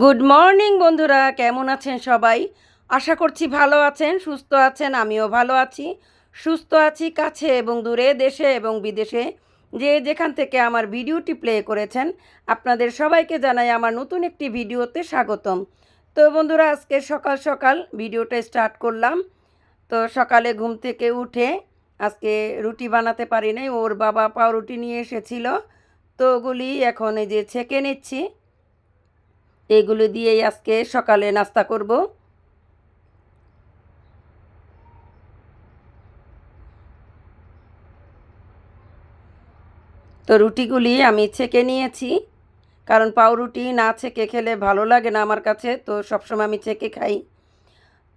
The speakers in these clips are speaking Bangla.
গুড মর্নিং বন্ধুরা। কেমন আছেন সবাই? আশা করছি ভালো আছেন, সুস্থ আছেন, আমিও ভালো আছি। সুস্থ আছি কাছে এবং দূরে, দেশে এবং বিদেশে। যে যেখান থেকে আমার ভিডিওটি প্লে করেছেন, আপনাদের সবাইকে জানাই আমার নতুন একটি ভিডিওতে স্বাগতম। তো বন্ধুরা, আজকে সকাল সকাল ভিডিওটা স্টার্ট করলাম। তো সকালে ঘুম থেকে উঠে আজকে রুটি বানাতে পারি নাই, ওর বাবা পাউরুটি নিয়ে এসেছিল। তো ওগুলি এখন এই যে ছেঁকে নিচ্ছি। এগুলো দিয়েই আজকে সকালে নাস্তা করব। তো রুটিগুলি আমি ছেঁকে নিয়েছি, কারণ পাউরুটি না ছেঁকে খেলে ভালো লাগে না আমার কাছে, তো সবসময় আমি ছেঁকে খাই।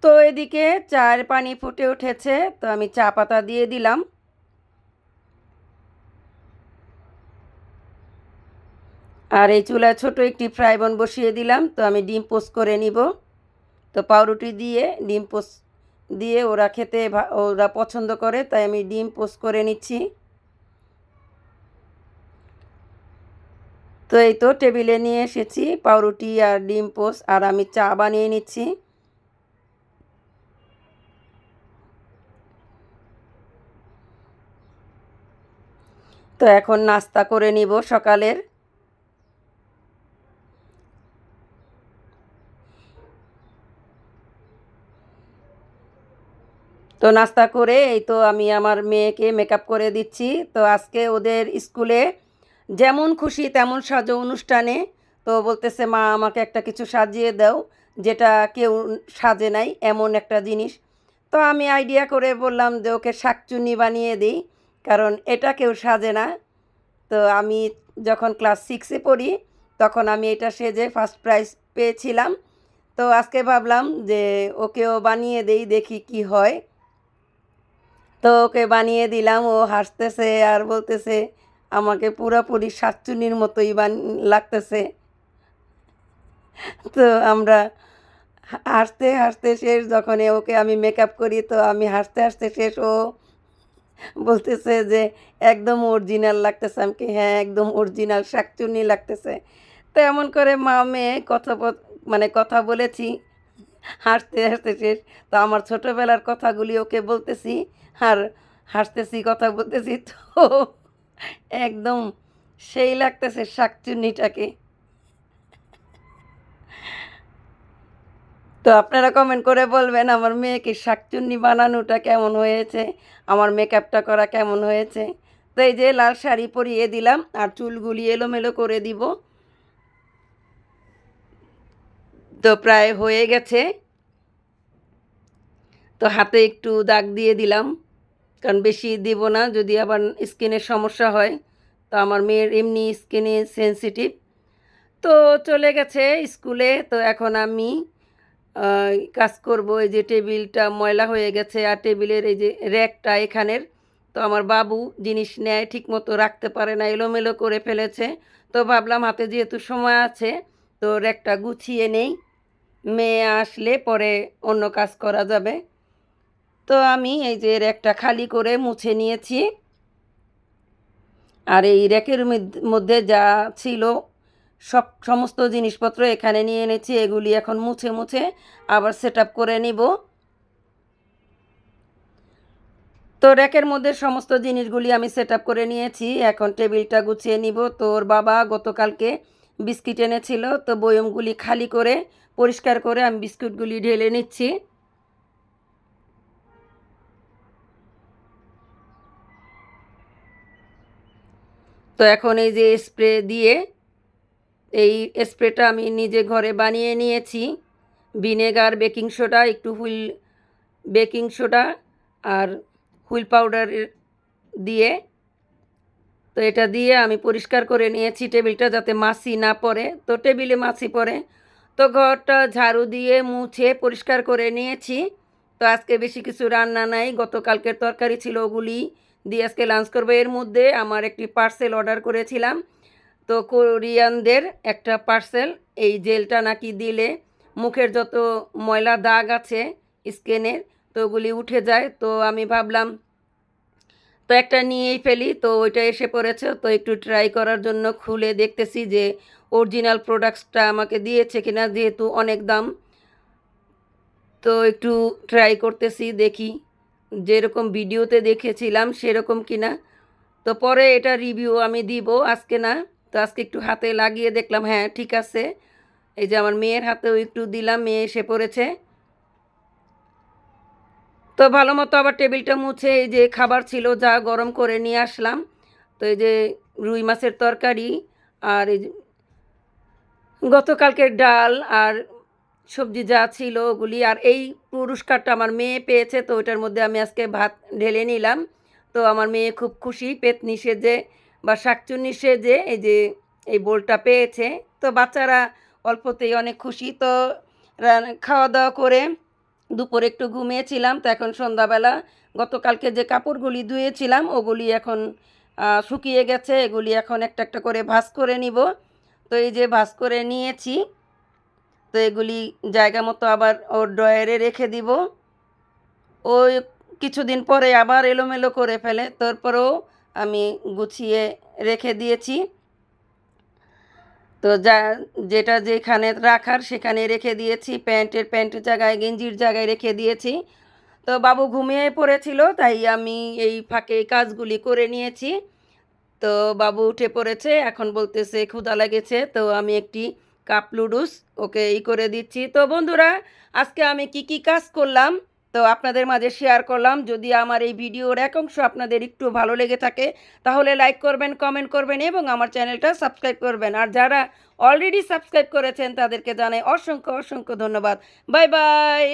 তো এদিকে চায়ের পানি ফুটে উঠেছে, তো আমি চা পাতা দিয়ে দিলাম। আর এই চুলায় ছোট একটি ফ্রাই বোন বসিয়ে দিলাম, তো আমি ডিম পোস্ট করে নিব। তো পাউরুটি দিয়ে ডিম পোস্ট, দিয়ে ওরা খেতে ওরা পছন্দ করে, তাই আমি ডিম পোস্ট করে নিচ্ছি। তো এই তো টেবিলে নিয়ে এসেছি পাউরুটি আর ডিম পোস্ট, আর আমি চা বানিয়ে নিচ্ছি। তো এখন নাস্তা করে নিব সকালের। তো নাস্তা করে এই তো আমি আমার মেয়েকে মেকআপ করে দিচ্ছি। তো আজকে ওদের স্কুলে যেমন খুশি তেমন সাজো অনুষ্ঠানে। তো বলতেছে, মা, আমাকে একটা কিছু সাজিয়ে দাও যেটা কেউ সাজে নাই, এমন একটা জিনিস। তো আমি আইডিয়া করে বললাম যে ওকে শাকচুন্নি বানিয়ে দিই, কারণ এটা কেউ সাজে না। তো আমি যখন ক্লাস সিক্সে পড়ি, তখন আমি এটা সেজে ফার্স্ট প্রাইজ পেয়েছিলাম। তো আজকে ভাবলাম যে ওকেও বানিয়ে দেই, দেখি কি হয়। তো ওকে বানিয়ে দিলাম, ও হাসতেছে আর বলতেছে, আমাকে পুরোপুরি শাকচুনির মতোই বান লাগতেছে। তো আমরা হাসতে হাসতে শেষ, যখন ওকে আমি মেকআপ করি, তো আমি হাসতে হাসতে শেষ, ও বলতেছে যে, একদম অরিজিনাল লাগতেছে আমি কি হ্যাঁ একদম অরিজিনাল শাকচুনি লাগতেছে। তো এমন করে মা মেয়ে কথা মানে কথা বলেছি, হাসতে হাসতে শেষ। তো আমার ছোটোবেলার কথাগুলি ওকে বলতেছি আর হাসতেছি কথা বলতেছি তো। একদম সেই লাগতেছে শাকচুন্নিটাকে। তো আপনারা কমেন্ট করে বলবেন, আমার মেয়েকে শাকচুন্নি বানানোটা কেমন হয়েছে, আমার মেকআপটা করা কেমন হয়েছে। তো এই যে লাল শাড়ি পরিয়ে দিলাম, আর চুলগুলি এলোমেলো করে দিব। তো প্রায় হয়ে গেছে। তো হাতে একটু দাগ দিয়ে দিলাম। কারণ বেশি দিব না, যদি আবার স্কিনের সমস্যা হয়, তো আমার মেয়ের এমনি স্কিনে সেন্সিটিভ তো চলে গেছে স্কুলে, তো এখন আমি কাজ করব, এই যে টেবিলটা ময়লা হয়ে গেছে, আর টেবিলের এই যে র্যাকটা এখানের, তো আমার বাবু জিনিস নেয় ঠিক মতো রাখতে পারে না, এলোমেলো করে ফেলেছে। তো ভাবলাম হাতে যেহেতু সময় আছে, তো র্যাকটা গুছিয়ে নেই, মেয়ে আসলে পরে অন্য কাজ করা যাবে। তো আমি এই যে র্যাকটা খালি করে মুছে নিয়েছি। আর এই র্যাকের মধ্যে- যা ছিল, সব সমস্ত জিনিসপত্র এখানে নিয়ে এনেছি, এগুলি এখন মুছে মুছে আবার সেট করে নিব। তো র্যাকের মধ্যে সমস্ত জিনিসগুলি আমি সেট করে নিয়েছি, এখন টেবিলটা গুছিয়ে নিব। তোর বাবা গতকালকে বিস্কিট এনেছিল, তো বয়মগুলি খালি করে পরিষ্কার করে আমি বিস্কুটগুলি ঢেলে নিচ্ছি। তো এখন এই যে স্প্রে দিয়ে এই স্প্রেটা আমি নিজে ঘরে বানিয়ে নিয়েছি। ভিনেগার, বেকিং সোডা, একটু হুইল বেকিং সোডা আর হুইল পাউডার দিয়ে। তো এটা দিয়ে আমি পরিষ্কার করে নিয়েছি টেবিলটা যাতে মাছি না পড়ে। তো টেবিলে মাছি পড়ে। তো ঘরটা ঝাড়ু দিয়ে মুছে পরিষ্কার করে নিয়েছি। তো আজকে বেশি কিছু রান্না নাই। গতকালকের তরকারি ছিল ওগুলি দিয়ে আজকে লাঞ্চ করব। এর মধ্যে আমার একটি পার্সেল অর্ডার করেছিলাম। তো কোরিয়ানদের একটা পার্সেল এই জেলটা নাকি দিলে মুখের যত ময়লা দাগ আছে স্কিনের, তো ওগুলি উঠে যায়। তো আমি ভাবলাম, তো একটা নিয়েই ফেলি। তো ওইটা এসে পড়েছে। তো একটু ট্রাই করার জন্য খুলে দেখতেছি যে অরিজিনাল প্রোডাক্টসটা আমাকে দিয়েছে কিনা, যেহেতু অনেক দাম। তো একটু ট্রাই করতেছি, দেখি যেরকম ভিডিওতে দেখেছিলাম, সেরকম কিনা তো পরে এটা রিভিউ আমি দিব, আজকে না। তো আজকে একটু হাতে লাগিয়ে দেখলাম হ্যাঁ ঠিক আছে। এই যে আমার মেয়ের হাতেও একটু দিলাম, মেয়ে এসে পড়েছে। তো ভালো মতো আবার টেবিলটা মুছে, এই যে খাবার ছিল, যা গরম করে নিয়ে আসলাম। তো এই যে রুই মাছের তরকারি, আর এই গতকালকের ডাল, আর সবজি যা ছিল ওগুলি, আর এই পুরস্কারটা আমার মেয়ে পেয়েছে, তো ওইটার মধ্যে আমি আজকে ভাত ঢেলে নিলাম। তো আমার মেয়ে খুব খুশি, পেতনি সেজে বা শাকচুন্নি সেজে এই যে এই বোলটা পেয়েছে। তো বাচ্চারা অল্পতেই অনেক খুশি, তো খাওয়া দাওয়া করে দুপুরে একটু ঘুমিয়েছিলাম, তো এখন সন্ধ্যাবেলা গতকালকে যে কাপড়গুলি ধুয়েছিলাম, ওগুলি এখন শুকিয়ে গেছে, এগুলি এখন একটা একটা করে ভাঁজ করে নিব। তো এই যে ভাঁজ করে নিয়েছি তো এগুলি জায়গা মতো আবার ওর ড্রয়ারে রেখে দিব। ওই কিছুদিন পরে আবার এলোমেলো করে ফেলে, তারপরেও আমি গুছিয়ে রেখে দিয়েছি। তো যা, যেটা যেখানে রাখার সেখানে রেখে দিয়েছি, প্যান্টের প্যান্টের জায়গায়, গেঞ্জির জায়গায় রেখে দিয়েছি। তো বাবু ঘুমিয়ে পড়েছিল, তাই আমি এই ফাঁকে কাজগুলি করে নিয়েছি। তো বাবু উঠে পড়েছে, এখন বলতেছে ক্ষুধা লেগেছে। তো আমি একটি কাপ লুডুস ওকে ই করে দিচ্ছি। তো বন্ধুরা, আজকে আমি কি কি কাজ করলাম? তো আপনাদের মাঝে শেয়ার করলাম। যদি আমার এই ভিডিওর এক অংশ আপনাদের একটু ভালো লেগে থাকে, তাহলে লাইক করবেন কমেন্ট করবেন এবং আমার চ্যানেলটা সাবস্ক্রাইব করবেন। আর যারা অলরেডি সাবস্ক্রাইব করেছেন, তাদেরকে জানাই অসংখ্য অসংখ্য ধন্যবাদ। Bye bye